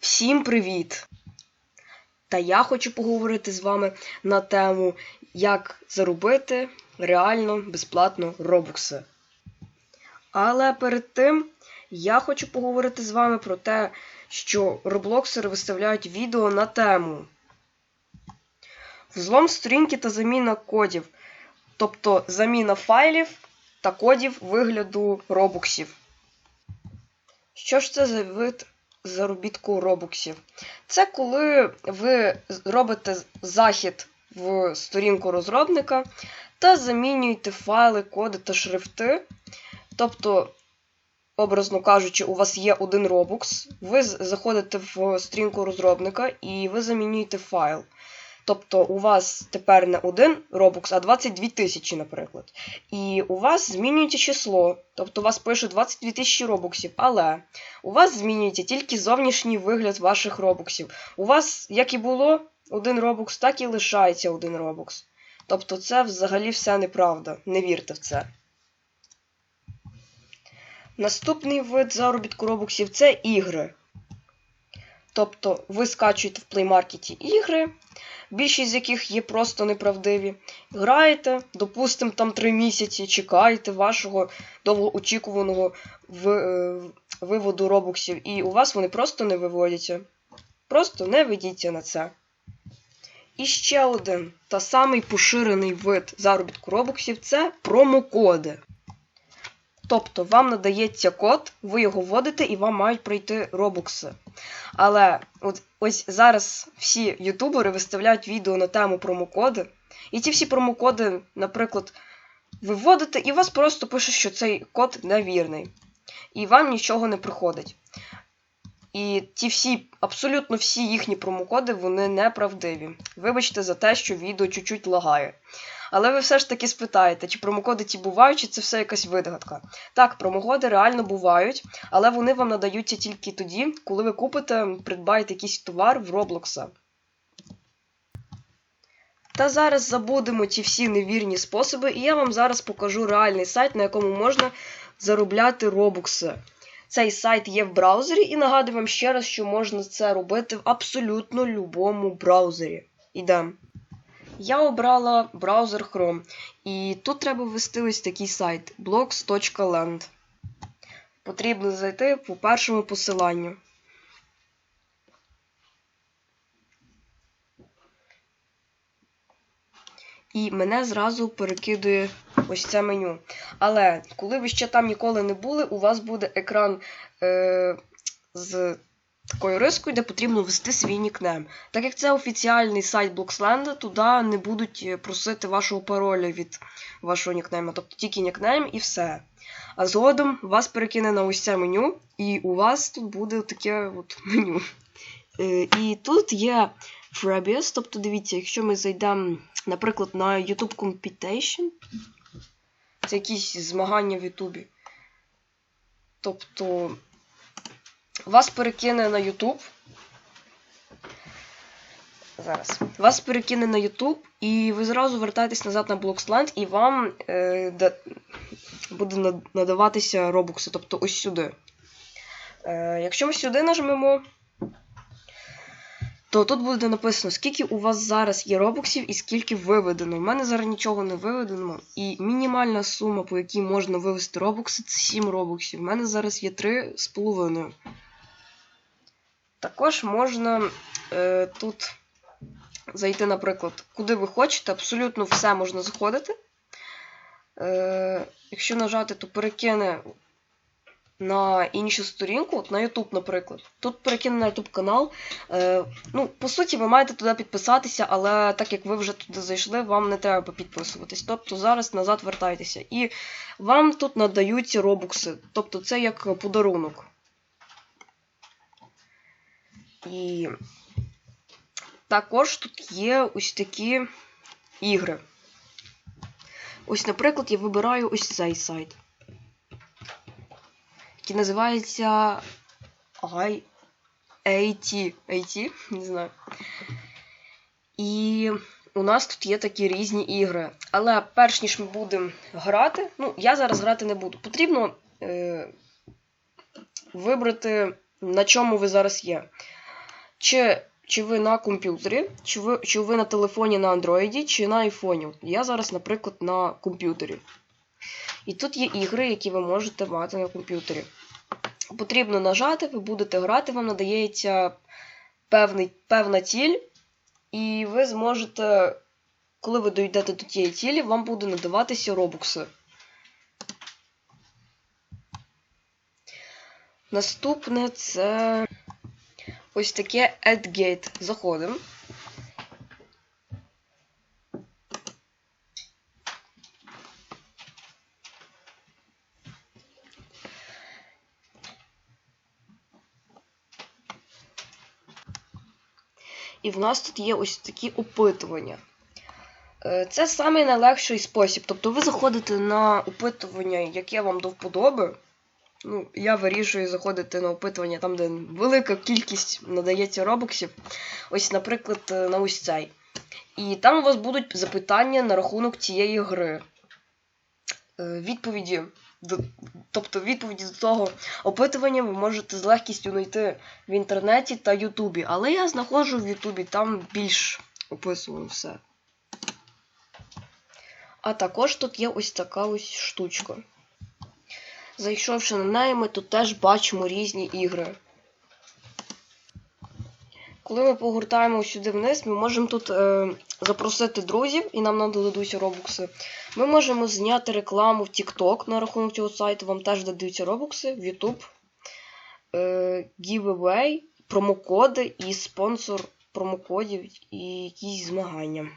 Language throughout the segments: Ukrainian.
Всім привіт! Та я хочу поговорити з вами на тему, як заробити реально безплатно робокси. Але перед тим я хочу поговорити з вами про те, що роблоксери виставляють відео на тему взлом сторінки та заміна кодів, тобто заміна файлів та кодів вигляду робоксів. Що ж це за вид заробітку робоксів? Це коли ви робите захід в сторінку розробника та замінюєте файли, коди та шрифти. Тобто, образно кажучи, у вас є один робокс, ви заходите в сторінку розробника і ви замінюєте файл. Тобто у вас тепер не один робокс, а 22 тисячі, наприклад. І у вас змінюється число. Тобто у вас пише 22 тисячі робоксів, але у вас змінюється тільки зовнішній вигляд ваших робоксів. У вас, як і було один робокс, так і лишається один робокс. Тобто це взагалі все неправда. Не вірте в це. Наступний вид заробітку робоксів це ігри. Тобто ви скачуєте в Market ігри, більшість з яких є просто неправдиві. Граєте, допустимо, там 3 місяці, чекаєте вашого довгоочікуваного виводу робоксів, і у вас вони просто не виводяться. Просто не ведіться на це. І ще один та самий поширений вид заробітку робоксів це промокоди. Тобто вам надається код, ви його вводите і вам мають пройти робокси. Але от ось зараз всі ютубери виставляють відео на тему промокоди. І ці всі промокоди, наприклад, ви вводите, і вас просто пише, що цей код невірний. І вам нічого не приходить. І ті всі, абсолютно всі їхні промокоди, вони неправдиві. Вибачте за те, що відео чуть-чуть лагає. Але ви все ж таки спитаєте, чи промокоди ті бувають, чи це все якась видгадка. Так, промокоди реально бувають, але вони вам надаються тільки тоді, коли ви купите, придбаєте якийсь товар в Роблокса. Та зараз забудемо ті всі невірні способи, і я вам зараз покажу реальний сайт, на якому можна заробляти робокси. Цей сайт є в браузері, і нагадую вам ще раз, що можна це робити в абсолютно будь-якому браузері. Ідемо. Я обрала браузер Chrome. І тут треба ввести ось такий сайт blogs.land. Потрібно зайти по першому посиланню. І мене зразу перекидує ось це меню. Але коли ви ще там ніколи не були, у вас буде екран е, з такою рискою, де потрібно ввести свій нікнейм. Так як це офіціальний сайт Блоксленда, туди не будуть е, просити вашого пароля від вашого нікнейма, тобто тільки нікнейм і все. А згодом вас перекине на ось це меню, і у вас тут буде таке от меню. Е, і тут є Freebies, тобто дивіться, якщо ми зайдемо, наприклад, на YouTube Competition, це якісь змагання в Ютубі. Тобто вас перекине на YouTube. Зараз. Вас перекине на YouTube, і ви зразу вертаєтесь назад на Bloxland, і вам е, да, буде надаватися робокси, тобто ось сюди. Е, Якщо ми сюди нажмемо, то тут буде написано, скільки у вас зараз є робоксів і скільки виведено. У мене зараз нічого не виведено. І мінімальна сума, по якій можна вивести робокси, це 7 робоксів. У мене зараз є 3,5. Також можна е, тут зайти, наприклад, куди ви хочете, абсолютно все можна заходити. Е, Якщо нажати, то перекине на іншу сторінку, от на YouTube, наприклад. Тут перекине на YouTube канал. Е, ну, По суті, ви маєте туди підписатися, але так як ви вже туди зайшли, вам не треба підписуватись. Тобто зараз назад вертайтеся. І вам тут надаються робокси. Тобто це як подарунок. І також тут є ось такі ігри. Ось, наприклад, я вибираю ось цей сайт, який називається I... AT. AT? Не знаю. І у нас тут є такі різні ігри. Але перш ніж ми будемо грати, ну, я зараз грати не буду. Потрібно е, вибрати, на чому ви зараз є. чи, чи ви на комп'ютері, чи ви, чи ви на телефоні на Android, чи на айфоні. Я зараз, наприклад, на комп'ютері. І тут є ігри, які ви можете мати на комп'ютері. Потрібно нажати, ви будете грати, вам надається певний, певна ціль, і ви зможете, коли ви дійдете до тієї цілі, вам буде надаватися робокси. Наступне це ось таке AdGate. Заходимо. І в нас тут є ось такі опитування. Е, Це самий найлегший спосіб. Тобто ви заходите на опитування, яке вам до вподоби. Ну, я вирішую заходити на опитування там, де велика кількість надається робоксів. Ось, наприклад, е, на ось цей. І там у вас будуть запитання на рахунок цієї гри. Е, Відповіді. Тобто відповіді до того опитування ви можете з легкістю знайти в інтернеті та Ютубі. Але я знаходжу в Ютубі, там більш описано все. А також тут є ось така ось штучка. Зайшовши на неї, ми тут теж бачимо різні ігри. Коли ми погортаємо сюди вниз, ми можемо тут е, запросити друзів і нам нададуться робокси. Ми можемо зняти рекламу в TikTok на рахунок цього сайту, вам теж дадуться робокси, в YouTube, е, giveaway, промокоди і спонсор промокодів і якісь змагання.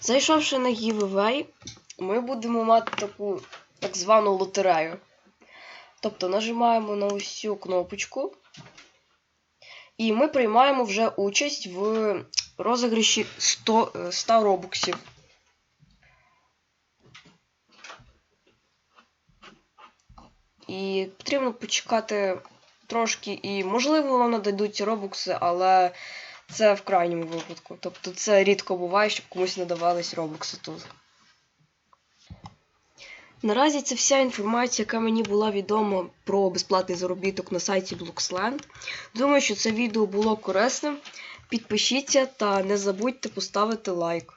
Зайшовши на giveaway, ми будемо мати таку так звану лотерею. Тобто нажимаємо на цю кнопочку. І ми приймаємо вже участь в розіграші 100, е, 100 робоксів. І потрібно почекати трошки, і можливо вам нададуть робокси, але це в крайньому випадку. Тобто це рідко буває, щоб комусь надавались робокси тут. Наразі це вся інформація, яка мені була відома про безплатний заробіток на сайті Bluxland. Думаю, що це відео було корисним. Підпишіться та не забудьте поставити лайк.